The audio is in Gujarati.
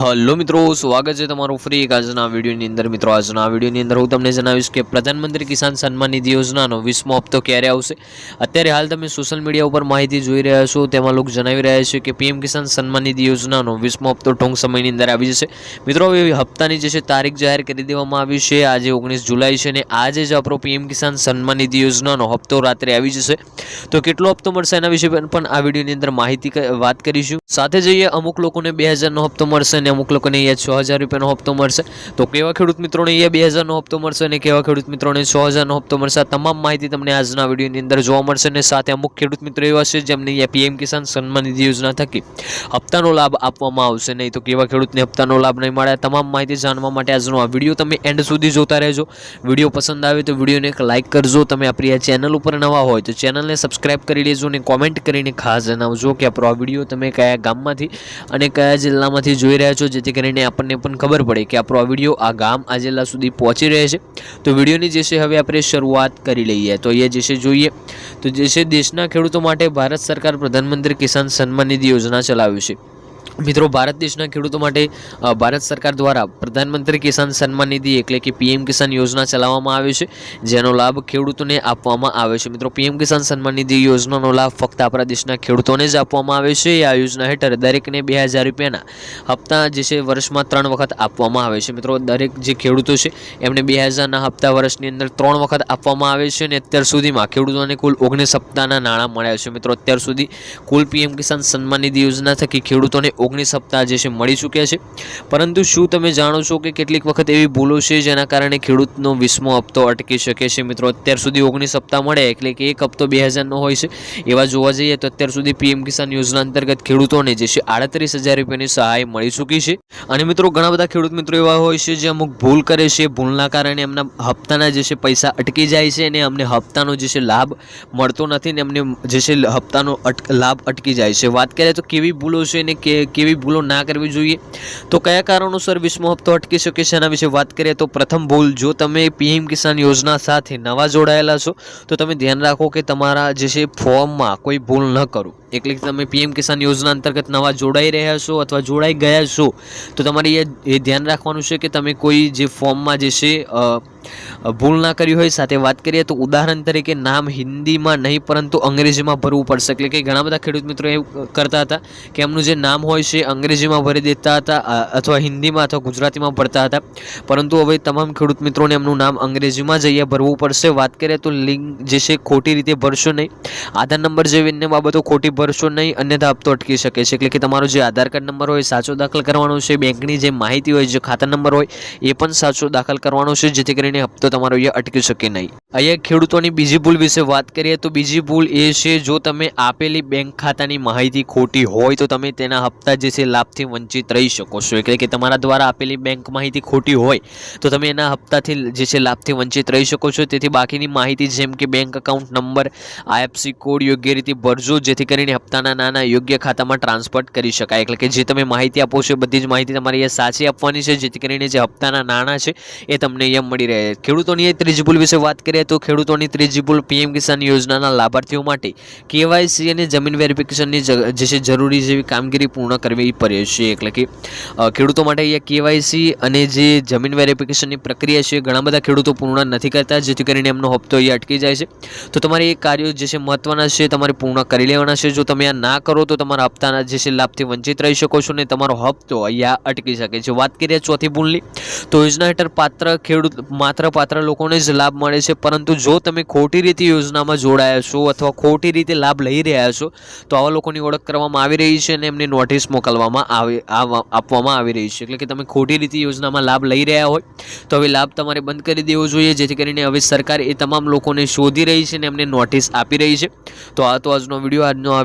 હલો મિત્રો, સ્વાગત છે તમારું ફ્રી એક આજના વિડીયોની અંદર. મિત્રો, આજના વિડીયોની અંદર હું તમને જણાવીશ કે પ્રધાનમંત્રી કિસાન સન્માન નિધિ યોજનાનો વીસમો હપ્તો ક્યારે આવશે? અત્યારે હાલ તમે સોશિયલ મીડિયા ઉપર માહિતી જોઈ રહ્યા છો. તેમાં લોકો જણાવી રહ્યા છે કે પીએમ કિસાન સન્માન નિધિ યોજનાનો વીસમો હપ્તો ટૂંક સમયની અંદર આવી જશે. મિત્રો, હવે હપ્તાની જે છે તારીખ જાહેર કરી દેવામાં આવી છે. આજે ઓગણીસ જુલાઈ છે અને આજે જ આપણો પીએમ કિસાન સન્માન નિધિ યોજનાનો હપ્તો રાત્રે આવી જશે. તો કેટલો હપ્તો મળશે એના વિશે પણ આ વિડીયોની અંદર માહિતી વાત કરીશું. સાથે જઈએ અમુક લોકોને બે હજારનો હપ્તો મળશે અને અમુક લોકોને અહીંયા છ હજાર રૂપિયાનો હપ્તો મળશે. તો કેવા ખેડૂત મિત્રોને અહીંયા બે હજારનો હપ્તો મળશે અને કેવા ખેડૂત મિત્રોને છ હજારનો હપ્તો મળશે? આ તમામ માહિતી તમને આજના વિડીયોની અંદર જોવા મળશે અને સાથે અમુક ખેડૂત મિત્રો એવા છે જેમને અહીંયા પીએમ કિસાન સન્માન નિધિ યોજના થકી હપ્તાનો લાભ આપવામાં આવશે. નહીં તો કેવા ખેડૂતને હપ્તાનો લાભ નહીં મળે? તમામ માહિતી જાણવા માટે આજનો આ વીડિયો તમે એન્ડ સુધી જોતા રહેજો. વીડિયો પસંદ આવે તો વિડીયોને એક લાઇક કરજો. તમે આપણી આ ચેનલ ઉપર નવા હોય તો ચેનલને સબસ્ક્રાઇબ કરી લેજો અને કોમેન્ટ કરીને ખાસ જણાવજો કે આપણો આ વીડિયો તમે કયા ગામમાંથી અને કયા જિલ્લામાંથી જોઈ રહ્યા છો. જેથી કરીને આપણને પણ ખબર પડે કે આપણો આ વીડિયો આ ગામ આ જિલ્લા સુધી પહોંચી રહે છે. તો વિડીયોની જે છે હવે આપણે શરૂઆત કરી લઈએ. તો એ જે છે જોઈએ, તો જે છે દેશના ખેડૂતો માટે ભારત સરકાર પ્રધાનમંત્રી કિસાન સન્માન નિધિ યોજના ચલાવી છે. મિત્રો, ભારત દેશના ખેડૂતો માટે ભારત સરકાર દ્વારા પ્રધાનમંત્રી કિસાન સન્માન નિધિ એટલે કે પીએમ કિસાન યોજના ચલાવવામાં આવે છે, જેનો લાભ ખેડૂતોને આપવામાં આવે છે. મિત્રો, પીએમ કિસાન સન્માન નિધિ યોજનાનો લાભ ફક્ત આપણા દેશના ખેડૂતોને જ આપવામાં આવે છે. આ યોજના હેઠળ દરેકને બે હજાર રૂપિયાના હપ્તા જે છે, વર્ષમાં ત્રણ વખત આપવામાં આવે છે. મિત્રો, દરેક જે ખેડૂતો છે, એમને બે હજારના હપ્તા વર્ષની અંદર ત્રણ વખત આપવામાં આવે છે અને અત્યાર સુધીમાં ખેડૂતોને કુલ ઓગણીસ હપ્તાના નાણાં મળ્યા છે. મિત્રો, અત્યાર સુધી કુલ પીએમ કિસાન સન્માન નિધિ યોજના થકી ખેડૂતોને ઓગણીસ હપ્તા જે છે મળી ચૂક્યા છે. પરંતુ શું તમે જાણો છો કે કેટલીક વખત એવી ભૂલો છે જેના કારણે ખેડૂતનો વીસમો હપ્તો અટકી શકે છે? મિત્રો, અત્યાર સુધી ઓગણીસ હપ્તા મળે એટલે કે એક હપ્તો બે હજારનો હોય છે. એવા જોવા જઈએ તો અત્યાર સુધી પીએમ કિસાન યોજના અંતર્ગત ખેડૂતોને જે છે આડત્રીસ હજાર રૂપિયાની સહાય મળી ચૂકી છે. અને મિત્રો, ઘણા બધા ખેડૂત મિત્રો એવા હોય છે જે અમુક ભૂલ કરે છે. ભૂલના કારણે એમના હપ્તાના જે છે પૈસા અટકી જાય છે અને અમને હપ્તાનો જે છે લાભ મળતો નથી ને એમને જે છે હપ્તાનો લાભ અટકી જાય છે. વાત કરીએ તો કેવી ભૂલો છે ને કે કેવી ભૂલો ના કરવી જોઈએ? તો કયા કારણોસર વીસમો હપ્તો અટકી શકે છે એના વિશે વાત કરીએ તો પ્રથમ ભૂલ, જો તમે પીએમ કિસાન યોજના સાથે નવા જોડાયેલા છો, તો તમે ધ્યાન રાખો કે તમારા જે છે ફોર્મમાં કોઈ ભૂલ ન કરો. એટલે કે તમે પીએમ કિસાન યોજના અંતર્ગત નવા જોડાઈ રહ્યા છો અથવા જોડાઈ ગયા છો, તો તમારે એ એ ધ્યાન રાખવાનું છે કે તમે કોઈ જે ફોર્મમાં જે છે ભૂલ ના કરી હોય સાથે વાત કરીએ તો ઉદાહરણ તરીકે નામ હિન્દીમાં નહીં, પરંતુ અંગ્રેજીમાં ભરવું પડશે. એટલે કે ઘણા બધા ખેડૂત મિત્રો એવું કરતા હતા કે એમનું જે નામ હોય છે અંગ્રેજીમાં ભરી દેતા હતા અથવા હિન્દીમાં અથવા ગુજરાતીમાં ભરતા હતા. પરંતુ હવે તમામ ખેડૂત મિત્રોને એમનું નામ અંગ્રેજીમાં જઈએ ભરવું પડશે. વાત કરીએ તો લિંક જે છે ખોટી રીતે ભરશો નહીં. આધાર નંબર જેવી અન્ય બાબતો ખોટી ભરશો નહીં, અન્યથા હપ્તો અટકી શકે છે. એટલે કે તમારો જે આધાર કાર્ડ નંબર હોય સાચો દાખલ કરવાનો છે, બેંકની જે માહિતી હોય, જે ખાતા નંબર હોય, એ પણ સાચો દાખલ કરવાનો છે, જેથી કરીને હપ્તો તમારો અહીંયા અટકી શકે નહીં. અહીંયા ખેડૂતોની બીજી ભૂલ વિશે વાત કરીએ તો બીજી ભૂલ એ છે, જો તમે આપેલી બેંક ખાતાની માહિતી ખોટી હોય, તો તમે તેના હપ્તા જે છે, લાભથી વંચિત રહી શકો છો. એટલે કે તમારા દ્વારા આપેલી બેંક માહિતી ખોટી હોય, તો તમે એના હપ્તાથી જે છે, લાભથી વંચિત રહી શકો છો. તેથી બાકીની માહિતી જેમ કે bank account number, IFSC code યોગ્ય રીતે ભરજો, જેથી કરીને હપ્તાના નાના યોગ્ય ખાતામાં ટ્રાન્સફર કરી શકાય. એટલે કે જે તમે માહિતી આપો છો એ બધી જ માહિતી તમારે અહીંયા સાચી આપવાની છે. જેથી કરીને જે હપ્તાના નાણાં છે એ તમને અહીંયા મળી રહે. ખેડૂતોની ત્રીજી ભૂલ વિશે વાત કરીએ તો ખેડૂતોની ત્રીજી ભૂલ પીએમ કિસાન યોજનાના લાભાર્થીઓ માટે કેવાયસી અને જમીન વેરિફિકેશનની જે છે જરૂરી જેવી કામગીરી પૂર્ણ કરવી પડે છે. એટલે કે ખેડૂતો માટે અહીંયા કેવાયસી અને જે જમીન વેરિફિકેશનની પ્રક્રિયા છે ઘણા બધા ખેડૂતો પૂર્ણ નથી કરતા. જેથી કરીને એમનો હપ્તો અહીંયા અટકી જાય છે. તો તમારે એ કાર્યો જે છે મહત્વના છે તમારે પૂર્ણ કરી લેવાના છે. જો તમે આ ના કરો તો તમારા હપ્તાના જે છે લાભથી વંચિત રહી શકો છો ને તમારો હપ્તો અહીંયા અટકી શકે છે. વાત કરીએ ચોથી ભૂલની, તો યોજના હેઠળ પાત્ર ખેડૂત માત્ર પાત્ર લોકોને જ લાભ મળે છે. પરંતુ જો તમે ખોટી રીતે યોજનામાં જોડાયા છો અથવા ખોટી રીતે લાભ લઈ રહ્યા છો, તો આવા લોકોની ઓળખ કરવામાં આવી રહી છે અને એમને નોટિસ મોકલવામાં આવી આપવામાં આવી રહી છે. એટલે કે તમે ખોટી રીતે યોજનામાં લાભ લઈ રહ્યા હોય, તો હવે લાભ તમારે બંધ કરી દેવો જોઈએ. જેથી કરીને હવે સરકાર એ તમામ લોકોને શોધી રહી છે અને એમને નોટિસ આપી રહી છે. તો આ તો આજનો વીડિયો, આજનો આ